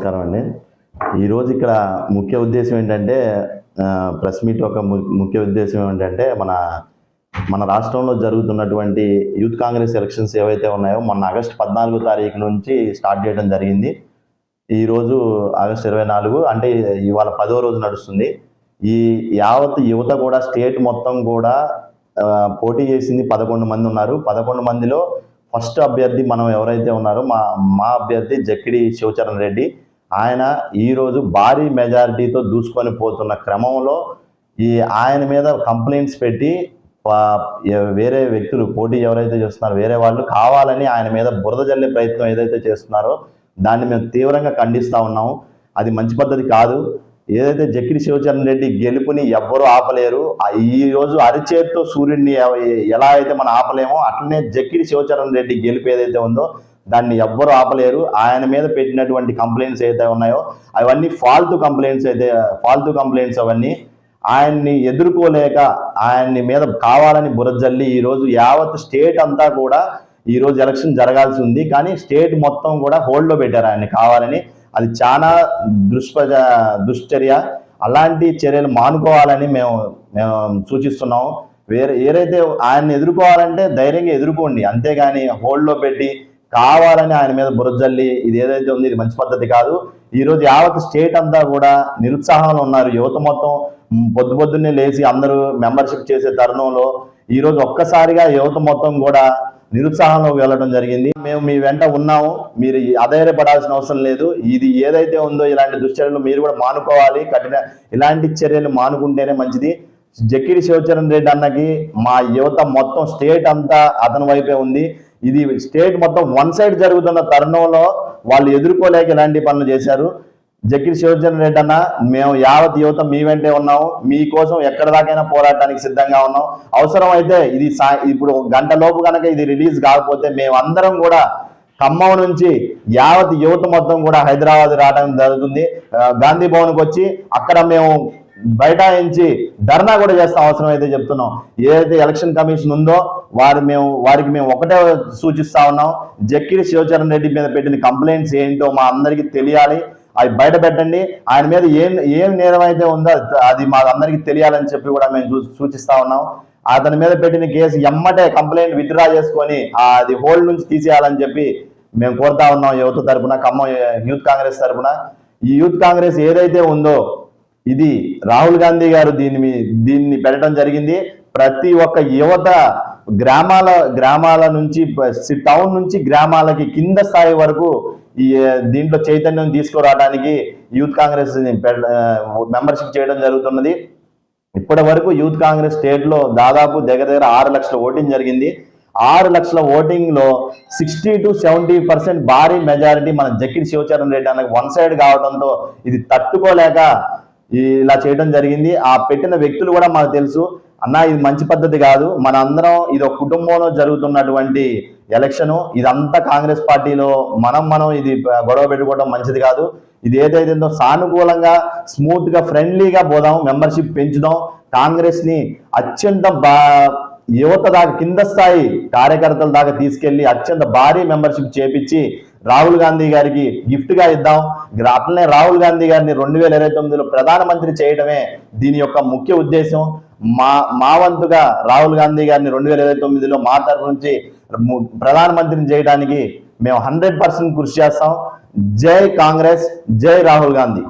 నమస్కారం అండి. ఈరోజు ఇక్కడ ముఖ్య ఉద్దేశం ఏంటంటే ప్రెస్ మీట్ ఒక ము- ముఖ్య ఉద్దేశం ఏంటంటే మన మన రాష్ట్రంలో జరుగుతున్నటువంటి యూత్ కాంగ్రెస్ ఎలక్షన్స్ ఏవైతే ఉన్నాయో మొన్న ఆగస్టు పద్నాలుగో తారీఖు నుంచి స్టార్ట్ చేయడం జరిగింది. ఈరోజు ఆగస్ట్ ఇరవై నాలుగు అంటే ఇవాళ పదో రోజు నడుస్తుంది. ఈ యావత్ యువత కూడా స్టేట్ మొత్తం కూడా పోటీ చేసింది పదకొండు మంది ఉన్నారు. పదకొండు మందిలో ఫస్ట్ అభ్యర్థి మనం ఎవరైతే ఉన్నారో మా మా అభ్యర్థి జక్కిడి శివచరణ్ రెడ్డి. ఆయన ఈరోజు భారీ మెజారిటీతో దూసుకొని పోతున్న క్రమంలో ఈ ఆయన మీద కంప్లైంట్స్ పెట్టి వేరే వ్యక్తులు పోటీ ఎవరైతే చేస్తున్నారో వేరే వాళ్ళు కావాలని ఆయన మీద బురద జల్లే ప్రయత్నం ఏదైతే చేస్తున్నారో దాన్ని మేము తీవ్రంగా ఖండిస్తూ ఉన్నాము. అది మంచి పద్ధతి కాదు. ఏదైతే జక్కిడి శివచరణ్ రెడ్డి గెలుపుని ఎవ్వరూ ఆపలేరు ఈ రోజు అరిచేత్తో సూర్యుడిని ఎలా అయితే మనం ఆపలేమో అట్లనే జక్కిడి శివచరణ్ రెడ్డి గెలుపు ఏదైతే ఉందో దాన్ని ఎవ్వరూ ఆపలేరు. ఆయన మీద పెట్టినటువంటి కంప్లైంట్స్ ఏదైతే ఉన్నాయో అవన్నీ ఫాల్తు కంప్లైంట్స్ అయితే ఫాల్తు కంప్లైంట్స్ అవన్నీ ఆయన్ని ఎదుర్కోలేక ఆయన్ని మీద కావాలని బురజల్లి ఈరోజు యావత్ స్టేట్ అంతా కూడా ఈరోజు ఎలక్షన్ జరగాల్సి ఉంది. కానీ స్టేట్ మొత్తం కూడా హోల్డ్లో పెట్టారు ఆయన్ని కావాలని. అది చాలా దుష్పజ దుశ్చర్య. అలాంటి చర్యలు మానుకోవాలని మేము మేము సూచిస్తున్నాము. వేరే ఏదైతే ఆయన్ని ఎదుర్కోవాలంటే ధైర్యంగా ఎదుర్కోండి. అంతేగాని హోల్డ్లో పెట్టి కావాలని ఆయన మీద బురజల్లి ఇది ఏదైతే ఉంది ఇది మంచి పద్ధతి కాదు. ఈరోజు యావత్ స్టేట్ అంతా కూడా నిరుత్సాహంలో ఉన్నారు. యువత మొత్తం పొద్దు పొద్దున్నే లేచి అందరూ మెంబర్షిప్ చేసే తరుణంలో ఈరోజు ఒక్కసారిగా యువత మొత్తం కూడా నిరుత్సాహంలోకి వెళ్ళడం జరిగింది. మేము మీ వెంట ఉన్నాము. మీరు అధైర్యపడాల్సిన అవసరం లేదు. ఇది ఏదైతే ఉందో ఇలాంటి దుశ్చర్యలు మీరు కూడా మానుకోవాలి. కఠిన ఇలాంటి చర్యలు మానుకుంటేనే మంచిది. జక్కిడి శివచరణ్ రెడ్డి అన్నకి మా యువత మొత్తం స్టేట్ అంతా అతని వైపే ఉంది. ఇది స్టేట్ మొత్తం వన్ సైడ్ జరుగుతున్న తరుణంలో వాళ్ళు ఎదుర్కోలేక ఇలాంటి పనులు చేశారు. జకిర్ శివచరణ్ రెడ్డి అన్న మేము యావత్ యువత మీ వెంటే ఉన్నాం మీకోసం ఎక్కడ దాకైనా పోరాటానికి సిద్ధంగా ఉన్నాం. అవసరం అయితే ఇది సా- ఇప్పుడు గంట లోపు కనుక ఇది రిలీజ్ కాకపోతే మేము అందరం కూడా ఖమ్మం నుంచి యావత్ యువత మొత్తం కూడా హైదరాబాద్ రావడం జరుగుతుంది. గాంధీ భవన్కి వచ్చి అక్కడ మేము బైఠాయించి ధర్నా కూడా చేస్తాం అవసరం అయితే చెప్తున్నాం. ఏదైతే ఎలక్షన్ కమిషన్ ఉందో వారు మేము వారికి మేము ఒకటే సూచిస్తా ఉన్నాం. జక్కిడి శివచరణ్ రెడ్డి మీద పెట్టిన కంప్లైంట్స్ ఏంటో మా అందరికీ తెలియాలి. అవి బయట పెట్టండి. ఆయన మీద ఏం ఏం నేరం అయితే ఉందో అది- మా అందరికీ తెలియాలని చెప్పి కూడా మేము చూ- సూచిస్తా ఉన్నాం. అతని మీద పెట్టిన కేసు ఎమ్మటే కంప్లైంట్ విత్డ్రా చేసుకొని అది హోల్డ్ నుంచి తీసేయాలని చెప్పి మేము కోరుతా ఉన్నాం యువత తరపున ఖమ్మం యూత్ కాంగ్రెస్ తరపున. ఈ యూత్ కాంగ్రెస్ ఏదైతే ఉందో ఇది రాహుల్ గాంధీ గారు దీన్ని మీ- దీన్ని పెట్టడం జరిగింది. ప్రతి ఒక్క యువత గ్రామాల గ్రామాల నుంచి టౌన్ నుంచి గ్రామాలకి కింద స్థాయి వరకు ఈ దీంట్లో చైతన్యం తీసుకురావడానికి యూత్ కాంగ్రెస్ మెంబర్షిప్ చేయడం జరుగుతున్నది. ఇప్పటి వరకు యూత్ కాంగ్రెస్ స్టేట్లో దాదాపు దగ్గర దగ్గర ఆరు లక్షల ఓటింగ్ జరిగింది. ఆరు లక్షల ఓటింగ్లో సిక్స్టీ టు సెవెంటీ పర్సెంట్ భారీ మెజారిటీ మన జక్కిడి శివచరణ్ రెడ్డి అన్నకి వన్ సైడ్ కావడంతో ఇది తట్టుకోలేక ఇలా చేయడం జరిగింది. ఆ పెట్టిన వ్యక్తులు కూడా మాకు తెలుసు అన్న ఇది మంచి పద్ధతి కాదు. మన అందరం ఇది ఒక కుటుంబంలో జరుగుతున్నటువంటి ఎలక్షను. ఇదంతా కాంగ్రెస్ పార్టీలో మనం మనం ఇది గొడవ పెట్టుకోవడం మంచిది కాదు. ఇది ఏదైతే ఉందో సానుకూలంగా స్మూత్గా ఫ్రెండ్లీగా పోదాం మెంబర్షిప్ పెంచుదాం. కాంగ్రెస్ని అత్యంత బా యువత దాకా కింద స్థాయి కార్యకర్తల దాకా తీసుకెళ్ళి అత్యంత భారీ మెంబర్షిప్ చేపించి రాహుల్ గాంధీ గారికి గిఫ్ట్గా ఇద్దాం అట్లనే రాహుల్ గాంధీ గారిని రెండు వేల ఇరవై తొమ్మిదిలో ప్రధానమంత్రి చేయడమే దీని యొక్క ముఖ్య ఉద్దేశం. మా మా వంతుగా రాహుల్ గాంధీ గారిని రెండు వేల ఇరవై తొమ్మిదిలో మా తరఫు నుంచి ప్రధానమంత్రిని చేయడానికి మేము హండ్రెడ్ పర్సెంట్ కృషి చేస్తాం. జై కాంగ్రెస్ జై రాహుల్ గాంధీ.